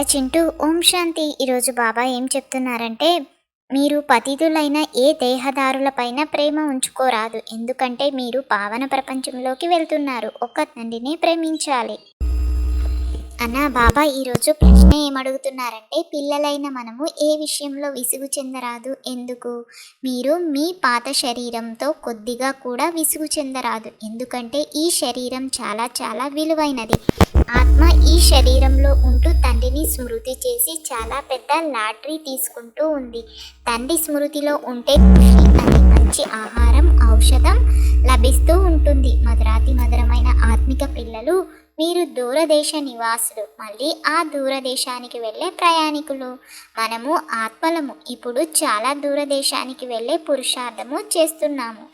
అరే చింటూ ఓం శాంతి. ఈరోజు బాబా ఏం చెప్తున్నారంటే మీరు పతితులైన ఏ దేహదారులపైన ప్రేమ ఉంచుకోరాదు. ఎందుకంటే మీరు పావన ప్రపంచంలోకి వెళ్తున్నారు. ఒక్క తండ్రినే ప్రేమించాలి. అన్నా బాబా ఈరోజు ప్రశ్న ఏమడుగుతున్నారంటే పిల్లలైన మనము ఏ విషయంలో విసుగు చెందరాదు? ఎందుకు? మీరు మీ పాత శరీరంతో కొద్దిగా కూడా విసుగు చెందరాదు. ఎందుకంటే ఈ శరీరం చాలా చాలా విలువైనది. ఆత్మ ఈ శరీరంలో ఉంటూ తండ్రిని స్మృతి చేసి చాలా పెద్ద లాటరీ తీసుకుంటూ ఉంది. తండ్రి స్మృతిలో ఉంటే ఖుషి మంచి ఆహారం ఔషధం లభిస్తూ ఉంటుంది. మధురాతి మధురమైన ఆత్మిక పిల్లలు మీరు దూరదేశ నివాసులు. మళ్ళీ ఆ దూరదేశానికి వెళ్ళే ప్రయాణికులు. మనము ఆత్మలము. ఇప్పుడు చాలా దూరదేశానికి వెళ్ళే పురుషార్థము చేస్తున్నాము.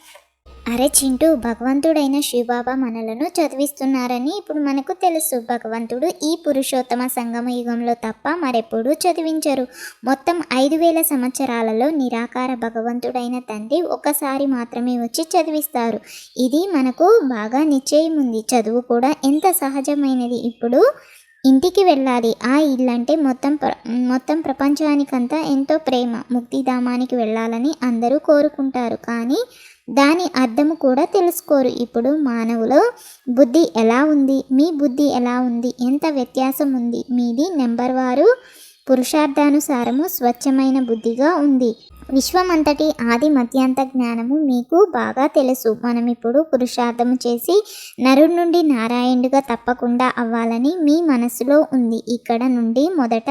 అరే చింటూ భగవంతుడైన శివబాబా మనలను చదివిస్తున్నారని ఇప్పుడు మనకు తెలుసు. భగవంతుడు ఈ పురుషోత్తమ సంగమ యుగంలో తప్ప మరెప్పుడూ చదివించరు. మొత్తం ఐదు వేల సంవత్సరాలలో నిరాకార భగవంతుడైన తండ్రి ఒకసారి మాత్రమే వచ్చి చదివిస్తారు. ఇది మనకు బాగా నిశ్చయం ఉంది చదువు కూడా ఎంత సహజమైనది ఇప్పుడు? ఇంటికి వెళ్ళాలి. ఆ ఇల్లంటే మొత్తం ప్ర మొత్తం ప్రపంచానికంతా ఎంతో ప్రేమ. ముక్తిధామానికి వెళ్ళాలని అందరూ కోరుకుంటారు. కానీ దాని అర్థము కూడా తెలుసుకోరు. ఇప్పుడు మానవులో బుద్ధి ఎలా ఉంది? మీ బుద్ధి ఎలా ఉంది? ఎంత వ్యత్యాసం ఉంది? మీది నెంబర్ వారు పురుషార్థానుసారము స్వచ్ఛమైన బుద్ధిగా ఉంది. విశ్వమంతటి ఆది మధ్యాంత జ్ఞానము మీకు బాగా తెలుసు. మనం ఇప్పుడు పురుషార్థము చేసి నరుడి నుండి నారాయణుడిగా తప్పకుండా అవ్వాలని మీ మనసులో ఉంది. ఇక్కడ నుండి మొదట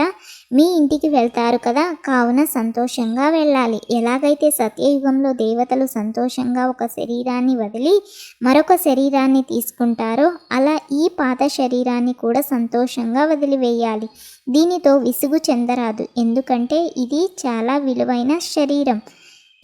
మీ ఇంటికి వెళ్తారు కదా? కావున సంతోషంగా వెళ్ళాలి. ఎలాగైతే సత్యయుగంలో దేవతలు సంతోషంగా ఒక శరీరాన్ని వదిలి మరొక శరీరాన్ని తీసుకుంటారో అలా ఈ పాత శరీరాన్ని కూడా సంతోషంగా వదిలివేయాలి. దీనితో విసుగు చెందరాదు. ఎందుకంటే ఇది చాలా విలువైన శరీరం. శరీరం.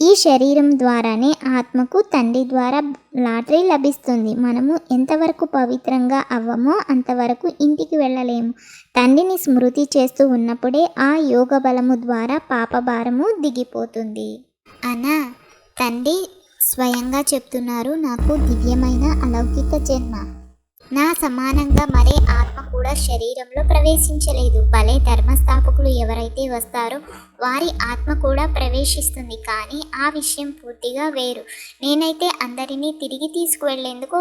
ఈ శరీరం ద్వారానే ఆత్మకు తండ్రి ద్వారా లాటరీ లభిస్తుంది. మనము ఎంతవరకు పవిత్రంగా అవ్వమో అంతవరకు ఇంటికి వెళ్ళలేము. తండ్రిని స్మృతి చేస్తూ ఉన్నప్పుడే ఆ యోగ బలము ద్వారా పాపభారము దిగిపోతుంది. అనా తండ్రి స్వయంగా చెప్తున్నారు నాకు దివ్యమైన అలౌకిక జన్మ. నా సమానంగా మరే ఆత్మ కూడా శరీరంలో ప్రవేశించలేదు. భలే ధర్మస్థాపకులు ఎవరైతే వస్తారో వారి ఆత్మ కూడా ప్రవేశిస్తుంది. కానీ ఆ విషయం పూర్తిగా వేరు. నేనైతే అందరినీ తిరిగి తీసుకువెళ్ళేందుకు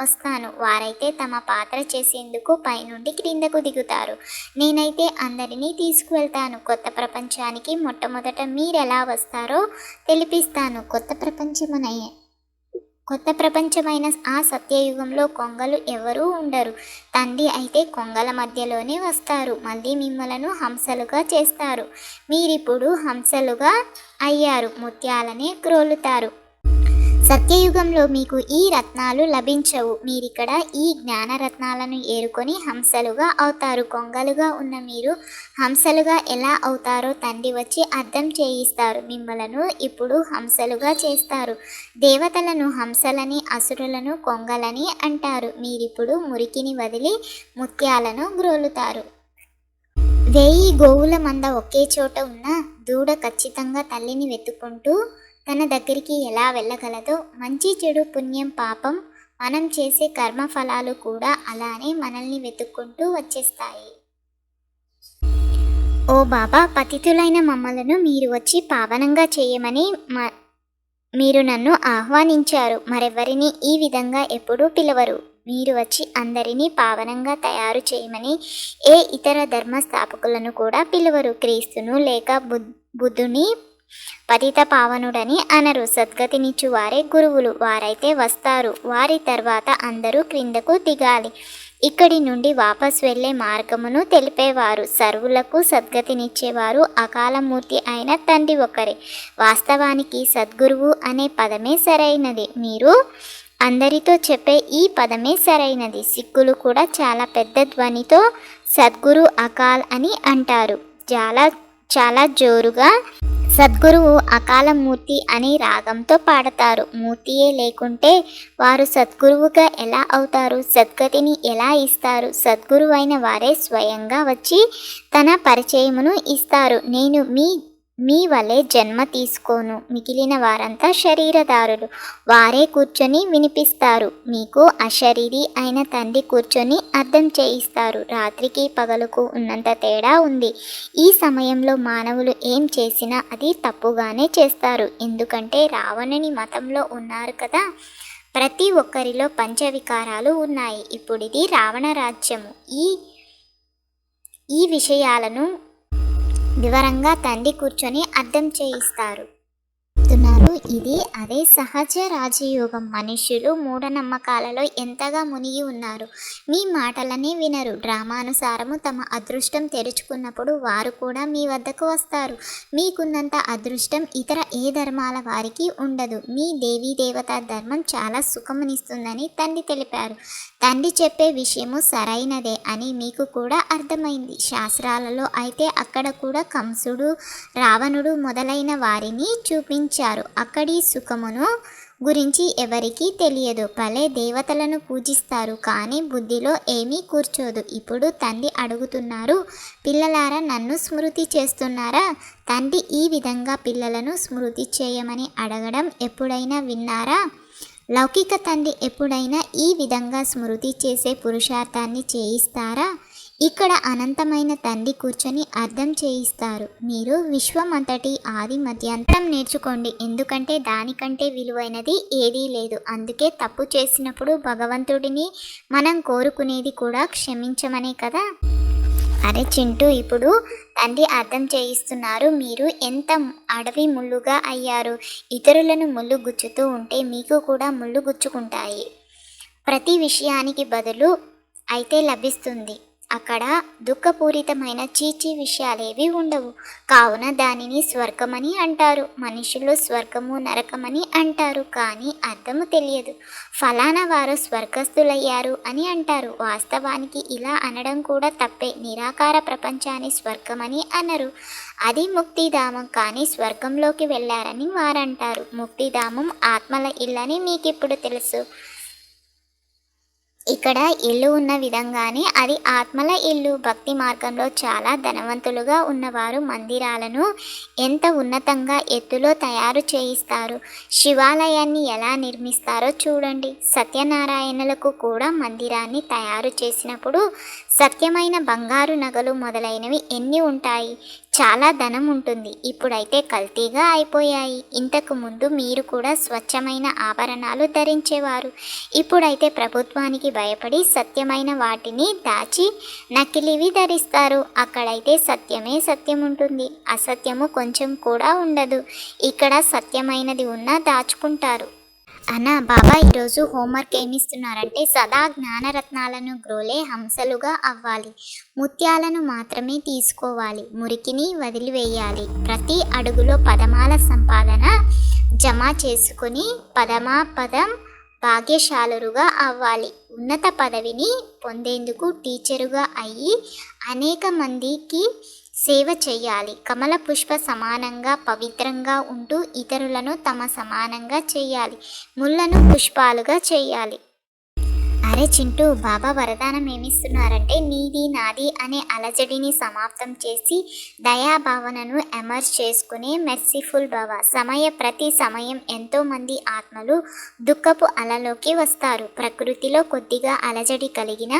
వస్తాను. వారైతే తమ పాత్ర చేసేందుకు పైనుండి క్రిందకు దిగుతారు. నేనైతే అందరినీ తీసుకువెళ్తాను. కొత్త ప్రపంచానికి మొట్టమొదట మీరెలా వస్తారో తెలిపిస్తాను. కొత్త ప్రపంచమునయ్యే కొత్త ప్రపంచమైన ఆ సత్యయుగంలో కొంగలు ఎవరూ ఉండరు. తండ్రి అయితే కొంగల మధ్యలోనే వస్తారు. మళ్ళీ మిమ్మలను హంసలుగా చేస్తారు. మీరిప్పుడు హంసలుగా అయ్యారు. ముత్యాలనే క్రోలుతారు. సత్యయుగంలో మీకు ఈ రత్నాలు లభించవు. మీరిక్కడ ఈ జ్ఞాన రత్నాలను ఏరుకొని హంసలుగా అవుతారు. కొంగలుగా ఉన్న మీరు హంసలుగా ఎలా అవుతారో తండ్రి వచ్చి అర్థం చేయిస్తారు. మిమ్మలను ఇప్పుడు హంసలుగా చేస్తారు. దేవతలను హంసలని అసురులను కొంగలని అంటారు. మీరిప్పుడు మురికిని వదిలి ముత్యాలను గ్రోలుతారు. వేయి గోవుల మంద ఒకే చోట ఉన్న దూడ ఖచ్చితంగా తల్లిని వెతుక్కుంటూ తన దగ్గరికి ఎలా వెళ్ళగలదో మంచి చెడు పుణ్యం పాపం మనం చేసే కర్మ ఫలాలు కూడా అలానే మనల్ని వెతుక్కుంటూ వచ్చేస్తాయి. ఓ బాబా పతితులైన మమ్మలను మీరు వచ్చి పావనంగా చేయమని మ మీరు నన్ను ఆహ్వానించారు. మరెవరిని ఈ విధంగా ఎప్పుడూ పిలవరు. మీరు వచ్చి అందరినీ పావనంగా తయారు చేయమని ఏ ఇతర ధర్మ స్థాపకులను కూడా పిలువరు. క్రీస్తును లేక బుద్ బుద్ధుని పతిత పావనుడని అనరు. సద్గతినిచ్చు వారే గురువులు. వారైతే వస్తారు. వారి తర్వాత అందరూ క్రిందకు దిగాలి. ఇక్కడి నుండి వాపస్ వెళ్ళే మార్గమును తెలిపేవారు. సర్వులకు సద్గతినిచ్చేవారు అకాలమూర్తి అయిన తండ్రి ఒకరే. వాస్తవానికి సద్గురువు అనే పదమే సరైనది. మీరు అందరితో చెప్పే ఈ పదమే సరైనది. సిక్కులు కూడా చాలా పెద్ద ధ్వనితో సద్గురు అకాల్ అని అంటారు. చాలా చాలా జోరుగా సద్గురువు అకాల మూర్తి అని రాగంతో పాడతారు. మూర్తియే లేకుంటే వారు సద్గురువుగా ఎలా అవుతారు? సద్గతిని ఎలా ఇస్తారు? సద్గురువైన వారే స్వయంగా వచ్చి తన పరిచయమును ఇస్తారు. నేను మీ మీ వలె జన్మ తీసుకోను. మిగిలిన వారంతా శరీరదారులు. వారే కూర్చొని వినిపిస్తారు. మీకు అశరీరి అయిన తండ్రి కూర్చొని అర్థం చేయిస్తారు. రాత్రికి పగలుకు ఉన్నంత తేడా ఉంది. ఈ సమయంలో మానవులు ఏం చేసినా అది తప్పుగానే చేస్తారు. ఎందుకంటే రావణుని మతంలో ఉన్నారు కదా? ప్రతి ఒక్కరిలో పంచవికారాలు ఉన్నాయి. ఇప్పుడు ఇది రావణ రాజ్యము. ఈ ఈ విషయాలను వివరంగా తండ్రి కూర్చొని అర్థం చేయిస్తారు. ఇప్పుడు ఇది అదే సహజ రాజయోగం. మనుషులు మూఢనమ్మకాలలో ఎంతగా మునిగి ఉన్నారు? మీ మాటలనే వినరు. డ్రామానుసారము తమ అదృష్టం తెరుచుకున్నప్పుడు వారు కూడా మీ వద్దకు వస్తారు. మీకున్నంత అదృష్టం ఇతర ఏ ధర్మాల వారికి ఉండదు. మీ దేవీ దేవతా ధర్మం చాలా సుఖమునిస్తుందని తండ్రి తెలిపారు. తండ్రి చెప్పే విషయము సరైనదే అని మీకు కూడా అర్థమైంది. శాస్త్రాలలో అయితే అక్కడ కూడా కంసుడు రావణుడు మొదలైన వారిని చూపించారు. అక్కడి సుఖమును గురించి ఎవరికీ తెలియదు. భలే దేవతలను పూజిస్తారు కానీ బుద్ధిలో ఏమీ కూర్చోదు. ఇప్పుడు తండ్రి అడుగుతున్నారు పిల్లలారా నన్ను స్మృతి చేస్తున్నారా? తండ్రి ఈ విధంగా పిల్లలను స్మృతి చేయమని అడగడం ఎప్పుడైనా విన్నారా? లౌకిక తండ్రి ఎప్పుడైనా ఈ విధంగా స్మృతి చేసే పురుషార్థాన్ని చేయిస్తారా? ఇక్కడ అనంతమైన తండ్రి కూర్చొని అర్థం చేయిస్తారు. మీరు విశ్వమంతటి ఆది మధ్యంతరం నేర్చుకోండి. ఎందుకంటే దానికంటే విలువైనది ఏదీ లేదు. అందుకే తప్పు చేసినప్పుడు భగవంతుడిని మనం కోరుకునేది కూడా క్షమించమనే కదా? అరే చింటూ ఇప్పుడు తండ్రి అర్థం చేయిస్తున్నారు. మీరు ఎంత అడవి ముళ్ళుగా అయ్యారు? ఇతరులను ముళ్ళు గుచ్చుతూ ఉంటే మీకు కూడా ముళ్ళు గుచ్చుకుంటాయి. ప్రతి విషయానికి బదులు అయితే లభిస్తుంది. అక్కడ దుఃఖపూరితమైన చీచీ విషయాలేవి ఉండవు. కావున దానిని స్వర్గమని అంటారు. మనుషులు స్వర్గము నరకమని అంటారు. కానీ అర్థము తెలియదు. ఫలానా వారు స్వర్గస్థులయ్యారు అని అంటారు. వాస్తవానికి ఇలా అనడం కూడా తప్పే. నిరాకార ప్రపంచాన్ని స్వర్గమని అనరు. అది ముక్తిధామం. కానీ స్వర్గంలోకి వెళ్ళారని వారంటారు. ముక్తిధామం ఆత్మల ఇల్లని మీకు ఇప్పుడు తెలుసు. ఇక్కడ ఇల్లు ఉన్న విధంగానే అది ఆత్మల ఇల్లు. భక్తి మార్గంలో చాలా ధనవంతులుగా ఉన్నవారు మందిరాలను ఎంత ఉన్నతంగా ఎత్తులో తయారు చేయిస్తారు. శివాలయాన్ని ఎలా నిర్మిస్తారో చూడండి. సత్యనారాయణులకు కూడా మందిరాన్ని తయారు చేసినప్పుడు సత్యమైన బంగారు నగలు మొదలైనవి ఎన్ని ఉంటాయి? చాలా ధనం ఉంటుంది. ఇప్పుడైతే కల్తీగా అయిపోయాయి. ఇంతకు ముందు మీరు కూడా స్వచ్ఛమైన ఆభరణాలు ధరించేవారు. ఇప్పుడైతే ప్రభుత్వానికి భయపడి సత్యమైన వాటిని దాచి నకిలివి ధరిస్తారు. అక్కడైతే సత్యమే సత్యం ఉంటుంది. అసత్యము కొంచెం కూడా ఉండదు. ఇక్కడ సత్యమైనది ఉన్నా దాచుకుంటారు. అనా బాబా ఈరోజు హోంవర్క్ ఏమిస్తున్నారంటే సదా జ్ఞానరత్నాలను గ్రోలే హంసలుగా అవ్వాలి. ముత్యాలను మాత్రమే తీసుకోవాలి. మురికిని వదిలివేయాలి. ప్రతి అడుగులో పదమాల సంపాదన జమ చేసుకుని పదమా పదం భాగ్యశాలురుగా అవ్వాలి. ఉన్నత పదవిని పొందేందుకు టీచరుగా అయ్యి అనేక మందికి సేవ చేయాలి. కమల పుష్ప సమానంగా పవిత్రంగా ఉంటూ ఇతరులను తమ సమానంగా చేయాలి. ముళ్ళను పుష్పాలుగా చేయాలి. అరే చింటూ బాబా వరదానం ఏమిస్తున్నారంటే నీది నాది అనే అలజడిని సమాప్తం చేసి దయాభావనను ఎమర్జ్ చేసుకునే మెర్సిఫుల్ భవ సమయ ప్రతి సమయం ఎంతోమంది ఆత్మలు దుఃఖపు అలలోకి వస్తారు. ప్రకృతిలో కొద్దిగా అలజడి కలిగిన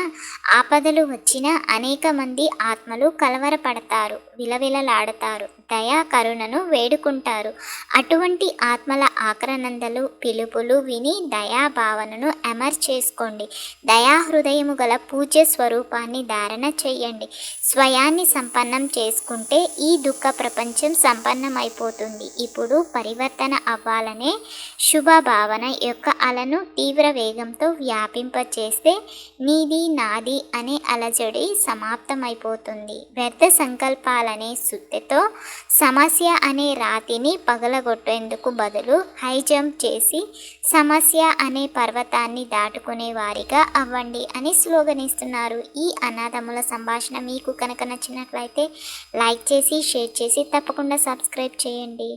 ఆపదలు వచ్చిన అనేక మంది ఆత్మలు కలవరపడతారు విలవిలలాడతారు దయా కరుణను వేడుకుంటారు. అటువంటి ఆత్మల ఆక్రనందలు పిలుపులు విని దయాభావనను ఎమర్ చేసుకోండి. దయాహృదయము గల పూజ్య స్వరూపాన్ని ధారణ చేయండి. స్వయాన్ని సంపన్నం చేసుకుంటే ఈ దుఃఖ ప్రపంచం సంపన్నమైపోతుంది. ఇప్పుడు పరివర్తన అవ్వాలనే శుభ భావన యొక్క అలను తీవ్ర వేగంతో వ్యాపింపచేస్తే నీది నాది అనే అలజడి సమాప్తమైపోతుంది. వ్యర్థ సంకల్పాలనే సుత్తెతో సమస్య అనే రాతిని పగలగొట్టేందుకు బదులు హై జంప్ చేసి సమస్య అనే పర్వతాన్ని దాటుకునే వారిగా అవ్వండి అని స్లోగన్ ఇస్తున్నారు ఈ అనాథముల సంభాషణ మీకు కనుక నచ్చినట్లయితే లైక్ చేసి షేర్ చేసి తప్పకుండా సబ్స్క్రైబ్ చేయండి.